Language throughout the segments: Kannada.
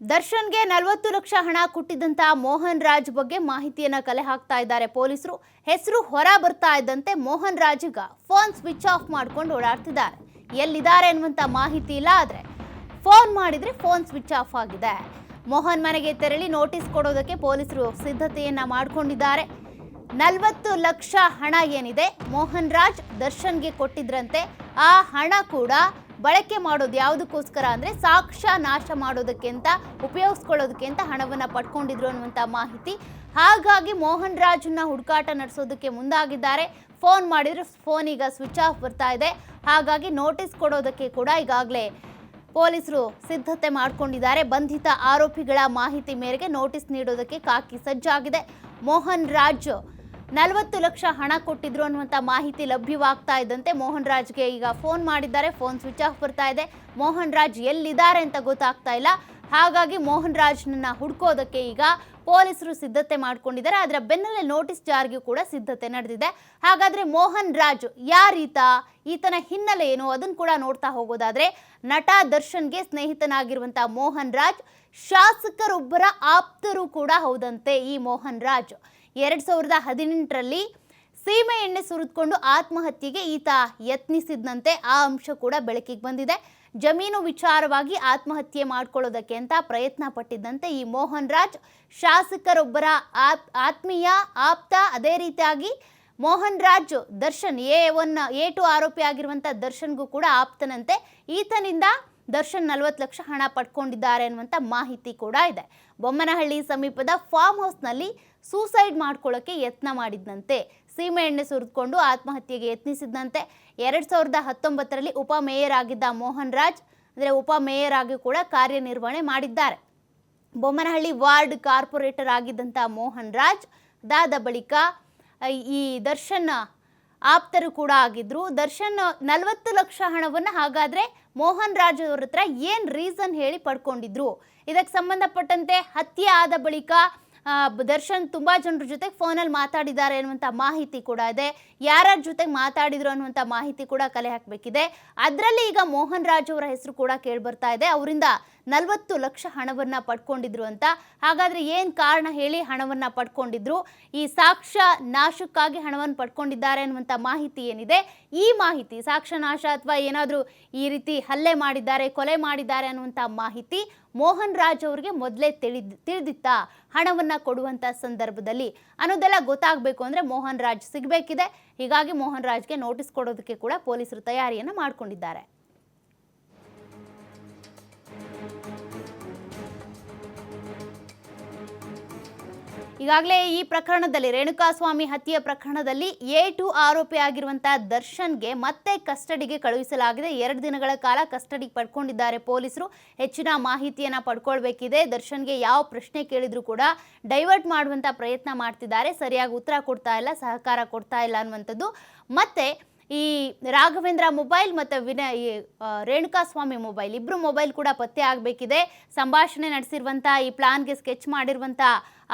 ದರ್ಶನ್ಗೆ ನಲವತ್ತು ಲಕ್ಷ ಹಣ ಕೊಟ್ಟಿದ್ದಂತಹ ಮೋಹನ್ ರಾಜ್ ಬಗ್ಗೆ ಮಾಹಿತಿಯನ್ನ ಕಲೆ ಹಾಕ್ತಾ ಇದ್ದಾರೆ ಪೊಲೀಸರು. ಹೆಸರು ಹೊರ ಬರ್ತಾ ಇದ್ದಂತೆ Mohan Raj phone switch off ಮಾಡ್ಕೊಂಡು ಓಡಾಡ್ತಿದ್ದಾರೆ. ಎಲ್ಲಿದ್ದಾರೆ ಅನ್ನುವಂಥ ಮಾಹಿತಿ ಇಲ್ಲ, ಆದ್ರೆ ಫೋನ್ ಮಾಡಿದ್ರೆ ಫೋನ್ ಸ್ವಿಚ್ ಆಫ್ ಆಗಿದೆ. ಮೋಹನ್ ಮನೆಗೆ ತೆರಳಿ ನೋಟಿಸ್ ಕೊಡೋದಕ್ಕೆ ಪೊಲೀಸರು ಸಿದ್ಧತೆಯನ್ನ ಮಾಡಿಕೊಂಡಿದ್ದಾರೆ. ನಲವತ್ತು ಲಕ್ಷ ಹಣ ಏನಿದೆ ಮೋಹನ್ ರಾಜ್ ದರ್ಶನ್ಗೆ ಕೊಟ್ಟಿದ್ರಂತೆ, ಆ ಹಣ ಕೂಡ ಬಳಕೆ ಮಾಡೋದು ಯಾವುದಕ್ಕೋಸ್ಕರ ಅಂದರೆ ಸಾಕ್ಷ್ಯ ನಾಶ ಮಾಡೋದಕ್ಕೆ ಅಂತ, ಉಪಯೋಗಿಸ್ಕೊಳ್ಳೋದಕ್ಕೆ ಅಂತ ಹಣವನ್ನ ಪಡ್ಕೊಂಡಿದ್ರು ಅನ್ನುವಂಥ ಮಾಹಿತಿ. ಹಾಗಾಗಿ ಮೋಹನ್ ರಾಜನ್ನ ಹುಡುಕಾಟ ನಡೆಸೋದಕ್ಕೆ ಮುಂದಾಗಿದ್ದಾರೆ. ಫೋನ್ ಮಾಡಿದ್ರೆ, ಫೋನ್ ಈಗ ಸ್ವಿಚ್ ಆಫ್ ಬರ್ತಾ ಇದೆ. ಹಾಗಾಗಿ ನೋಟಿಸ್ ಕೊಡೋದಕ್ಕೆ ಕೂಡ ಈಗಾಗಲೇ ಪೊಲೀಸರು ಸಿದ್ಧತೆ ಮಾಡಿಕೊಂಡಿದ್ದಾರೆ. ಬಂಧಿತ ಆರೋಪಿಗಳ ಮಾಹಿತಿ ಮೇರೆಗೆ ನೋಟಿಸ್ ನೀಡೋದಕ್ಕೆ ಕಾಕಿ ಸಜ್ಜಾಗಿದೆ. ಮೋಹನ್ ರಾಜ್ ನಲವತ್ತು ಲಕ್ಷ ಹಣ ಕೊಟ್ಟಿದ್ರು ಅನ್ನುವಂಥ ಮಾಹಿತಿ ಲಭ್ಯವಾಗ್ತಾ ಇದ್ದಂತೆ ಮೋಹನ್ ರಾಜ್ಗೆ ಈಗ ಫೋನ್ ಮಾಡಿದ್ದಾರೆ. ಫೋನ್ ಸ್ವಿಚ್ ಆಫ್ ಬರ್ತಾ ಇದೆ. ಮೋಹನ್ ರಾಜ್ ಎಲ್ಲಿದ್ದಾರೆ ಅಂತ ಗೊತ್ತಾಗ್ತಾ ಇಲ್ಲ. ಹಾಗಾಗಿ ಮೋಹನ್ ರಾಜ್ನನ್ನ ಹುಡ್ಕೋದಕ್ಕೆ ಈಗ ಪೊಲೀಸರು ಸಿದ್ಧತೆ ಮಾಡ್ಕೊಂಡಿದ್ದಾರೆ. ಅದರ ಬೆನ್ನಲ್ಲೇ ನೋಟಿಸ್ ಜಾರಿಗೂ ಕೂಡ ಸಿದ್ಧತೆ ನಡೆದಿದೆ. ಹಾಗಾದ್ರೆ ಮೋಹನ್ ರಾಜ್ ಯಾರೀತ ಈತನ ಹಿನ್ನೆಲೆ ಏನು? ಅದನ್ನು ಕೂಡ ನೋಡ್ತಾ ಹೋಗೋದಾದ್ರೆ ನಟ ದರ್ಶನ್ಗೆ ಸ್ನೇಹಿತನಾಗಿರುವಂತ ಮೋಹನ್ ರಾಜ್ ಶಾಸಕರೊಬ್ಬರ ಆಪ್ತರು ಕೂಡ ಹೌದಂತೆ ಈ ಮೋಹನ್ ರಾಜ್. ಎರಡ್ ಸಾವಿರದ ಹದಿನೆಂಟರಲ್ಲಿ ಸೀಮೆ ಎಣ್ಣೆ ಸುರಿದುಕೊಂಡು ಆತ್ಮಹತ್ಯೆಗೆ ಈತ ಯತ್ನಿಸಿದಂತೆ ಆ ಅಂಶ ಕೂಡ ಬೆಳಕಿಗೆ ಬಂದಿದೆ. ಜಮೀನು ವಿಚಾರವಾಗಿ ಆತ್ಮಹತ್ಯೆ ಮಾಡ್ಕೊಳ್ಳೋದಕ್ಕೆ ಅಂತ ಪ್ರಯತ್ನ ಪಟ್ಟಿದ್ದಂತೆ ಈ ಮೋಹನ್ ರಾಜ್, ಶಾಸಕರೊಬ್ಬರ ಆಪ್ ಆತ್ಮೀಯ, ಆಪ್ತ, ಅದೇ ರೀತಿಯಾಗಿ Mohan Raj Darshan, A one, A two ಆರೋಪಿ ಆಗಿರುವಂಥ ದರ್ಶನ್ಗೂ ಕೂಡ ಆಪ್ತನಂತೆ. ಈತನಿಂದ ದರ್ಶನ್ ನಲವತ್ತು ಲಕ್ಷ ಹಣ ಪಡ್ಕೊಂಡಿದ್ದಾರೆ ಅನ್ನುವಂಥ ಮಾಹಿತಿ ಕೂಡ ಇದೆ. ಬೊಮ್ಮನಹಳ್ಳಿ ಸಮೀಪದ ಫಾರ್ಮ್ ಹೌಸ್ನಲ್ಲಿ ಸೂಸೈಡ್ ಮಾಡ್ಕೊಳ್ಳೋಕ್ಕೆ ಯತ್ನ ಮಾಡಿದ್ದಂತೆ ಸೀಮೆ ಎಣ್ಣೆ ಸುರಿದುಕೊಂಡು ಆತ್ಮಹತ್ಯೆಗೆ ಯತ್ನಿಸಿದ್ದಂತೆ ಎರಡು ಸಾವಿರದ ಹತ್ತೊಂಬತ್ತರಲ್ಲಿ ಉಪ ಮೇಯರ್ ಆಗಿದ್ದ ಮೋಹನ್ ರಾಜ್ ಅಂದರೆ ಉಪ ಮೇಯರ್ ಆಗಿ ಕೂಡ ಕಾರ್ಯನಿರ್ವಹಣೆ ಮಾಡಿದ್ದಾರೆ. ಬೊಮ್ಮನಹಳ್ಳಿ ವಾರ್ಡ್ ಕಾರ್ಪೊರೇಟರ್ ಆಗಿದ್ದಂಥ ಮೋಹನ್ ರಾಜ್ ಅದಾದ ಬಳಿಕ ಈ ದರ್ಶನ್ ಆಪ್ತರು ಕೂಡ ಆಗಿದ್ರು. ದರ್ಶನ್, ನಲವತ್ತು ಲಕ್ಷ ಹಣವನ್ನು ಹಾಗಾದ್ರೆ ಮೋಹನ್ ರಾಜ್ ಅವ್ರ ಹತ್ರ ಏನು ರೀಸನ್ ಹೇಳಿ ಪಡ್ಕೊಂಡಿದ್ರು? ಇದಕ್ಕೆ ಸಂಬಂಧಪಟ್ಟಂತೆ ಹತ್ಯೆ ಆದ ಬಳಿಕ ದರ್ಶನ್ ತುಂಬಾ ಜನರ ಜೊತೆ ಫೋನಲ್ಲಿ ಮಾತಾಡಿದ್ದಾರೆ ಅನ್ನುವಂಥ ಮಾಹಿತಿ ಕೂಡ ಇದೆ. ಯಾರ್ಯಾರ ಜೊತೆಗೆ ಮಾತಾಡಿದ್ರು ಅನ್ನುವಂಥ ಮಾಹಿತಿ ಕೂಡ ಕಲೆ ಹಾಕಬೇಕಿದೆ. ಅದರಲ್ಲಿ ಈಗ ಮೋಹನ್ ರಾಜ್ ಅವರ ಹೆಸರು ಕೂಡ ಕೇಳಿ ಬರ್ತಾ ಇದೆ. ಅವರಿಂದ ನಲವತ್ತು ಲಕ್ಷ ಹಣವನ್ನ ಪಡ್ಕೊಂಡಿದ್ರು ಅಂತ. ಹಾಗಾದ್ರೆ ಏನು ಕಾರಣ ಹೇಳಿ ಹಣವನ್ನ ಪಡ್ಕೊಂಡಿದ್ರು? ಈ ಸಾಕ್ಷ್ಯ ನಾಶಕ್ಕಾಗಿ ಹಣವನ್ನು ಪಡ್ಕೊಂಡಿದ್ದಾರೆ ಅನ್ನುವಂಥ ಮಾಹಿತಿ ಏನಿದೆ? ಈ ಮಾಹಿತಿ, ಸಾಕ್ಷ್ಯ ನಾಶ ಅಥವಾ ಏನಾದರೂ ಈ ರೀತಿ ಹಲ್ಲೆ ಮಾಡಿದ್ದಾರೆ, ಕೊಲೆ ಮಾಡಿದ್ದಾರೆ ಅನ್ನುವಂಥ ಮಾಹಿತಿ ಮೋಹನ್ ರಾಜ್ ಅವರಿಗೆ ಮೊದಲೇ ತಿಳಿದ್, ತಿಳಿದಿತ್ತ ಹಣವನ್ನ ಕೊಡುವಂಥ ಸಂದರ್ಭದಲ್ಲಿ. ಅನ್ನೋದೆಲ್ಲ ಗೊತ್ತಾಗಬೇಕು ಅಂದರೆ ಮೋಹನ್ ರಾಜ್ ಸಿಗಬೇಕಿದೆ. ಹೀಗಾಗಿ ಮೋಹನ್ ರಾಜ್ಗೆ ನೋಟಿಸ್ ಕೊಡೋದಕ್ಕೆ ಕೂಡ ಪೊಲೀಸರು ತಯಾರಿಯನ್ನು ಮಾಡಿಕೊಂಡಿದ್ದಾರೆ. ಈಗಾಗಲೇ ಈ ಪ್ರಕರಣದಲ್ಲಿ ರೇಣುಕಾಸ್ವಾಮಿ ಹತ್ಯೆ ಪ್ರಕರಣದಲ್ಲಿ ಎ ಟು ಆರೋಪಿ ಆಗಿರುವಂಥ ದರ್ಶನ್ಗೆ ಮತ್ತೆ ಕಸ್ಟಡಿಗೆ ಕಳುಹಿಸಲಾಗಿದೆ. ಎರಡು ದಿನಗಳ ಕಾಲ ಕಸ್ಟಡಿಗೆ ಪಡ್ಕೊಂಡಿದ್ದಾರೆ ಪೊಲೀಸರು. ಹೆಚ್ಚಿನ ಮಾಹಿತಿಯನ್ನ ಪಡ್ಕೊಳ್ಬೇಕಿದೆ. ದರ್ಶನ್ಗೆ ಯಾವ ಪ್ರಶ್ನೆ ಕೇಳಿದ್ರು ಕೂಡ ಡೈವರ್ಟ್ ಮಾಡುವಂಥ ಪ್ರಯತ್ನ ಮಾಡ್ತಿದ್ದಾರೆ. ಸರಿಯಾಗಿ ಉತ್ತರ ಕೊಡ್ತಾ ಇಲ್ಲ ಸಹಕಾರ ಕೊಡ್ತಾ ಇಲ್ಲ ಅನ್ನುವಂಥದ್ದು. ಮತ್ತೆ ಈ ರಾಘವೇಂದ್ರ ಮೊಬೈಲ್ ಮತ್ತು ವಿನಯ್ ಈ, ಆ, ರೇಣುಕಾಸ್ವಾಮಿ ಮೊಬೈಲ್ ಇಬ್ಬರು ಮೊಬೈಲ್ ಕೂಡ ಪತ್ತೆ ಆಗಬೇಕಿದೆ. ಸಂಭಾಷಣೆ ನಡೆಸಿರುವಂಥ ಈ ಪ್ಲಾನ್ಗೆ ಸ್ಕೆಚ್ ಮಾಡಿರುವಂಥ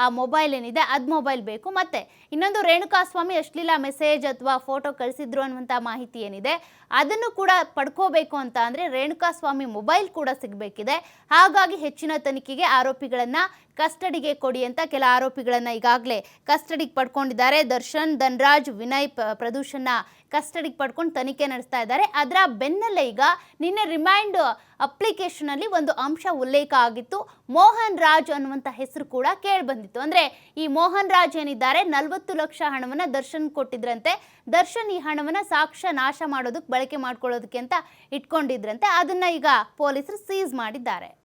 ಆ ಮೊಬೈಲ್ ಏನಿದೆ, ಅದು ಮೊಬೈಲ್ ಬೇಕು. ಮತ್ತು ಇನ್ನೊಂದು ರೇಣುಕಾಸ್ವಾಮಿ ಅಶ್ಲೀಲ ಮೆಸೇಜ್ ಅಥವಾ ಫೋಟೋ ಕಳಿಸಿದ್ರು ಅನ್ನುವಂಥ ಮಾಹಿತಿ ಏನಿದೆ, ಅದನ್ನು ಕೂಡ ಪಡ್ಕೋಬೇಕು ಅಂತ ಅಂದರೆ ರೇಣುಕಾಸ್ವಾಮಿ ಮೊಬೈಲ್ ಕೂಡ ಸಿಗಬೇಕಿದೆ. ಹಾಗಾಗಿ ಹೆಚ್ಚಿನ ತನಿಖೆಗೆ ಆರೋಪಿಗಳನ್ನು ಕಸ್ಟಡಿಗೆ ಕೊಡಿ ಅಂತ ಕೆಲ ಆರೋಪಿಗಳನ್ನು ಈಗಾಗಲೇ ಕಸ್ಟಡಿಗೆ ಪಡ್ಕೊಂಡಿದ್ದಾರೆ. ದರ್ಶನ್, ಧನ್ರಾಜ್, ವಿನಯ್ ಪ್ರದೂಷನ್ನ ಕಸ್ಟಡಿಗೆ ಪಡ್ಕೊಂಡು ತನಿಖೆ ನಡೆಸ್ತಾ ಇದ್ದಾರೆ. ಅದರ ಬೆನ್ನಲ್ಲೇ ಈಗ ನಿನ್ನೆ ರಿಮೈಂಡ್ ಅಪ್ಲಿಕೇಶನಲ್ಲಿ ಒಂದು ಅಂಶ ಉಲ್ಲೇಖ ಆಗಿತ್ತು. ಮೋಹನ್ ರಾಜ್ ಅನ್ನುವಂಥ ಹೆಸರು ಕೂಡ ಕೇಳಿಬಂದಿತ್ತು. ಅಂದರೆ ಈ ಮೋಹನ್ ರಾಜ್ ಏನಿದ್ದಾರೆ, ನಲವತ್ತು ಲಕ್ಷ ಹಣವನ್ನು ದರ್ಶನ್ ಕೊಟ್ಟಿದ್ರಂತೆ. ದರ್ಶನ್ ಈ ಹಣವನ್ನು ಸಾಕ್ಷ್ಯ ನಾಶ ಮಾಡೋದಕ್ಕೆ, ಬಳಕೆ ಮಾಡ್ಕೊಳ್ಳೋದಕ್ಕೆ ಅಂತ ಇಟ್ಕೊಂಡಿದ್ರಂತೆ. ಅದನ್ನ ಈಗ ಪೊಲೀಸರು ಸೀಸ್ ಮಾಡಿದ್ದಾರೆ.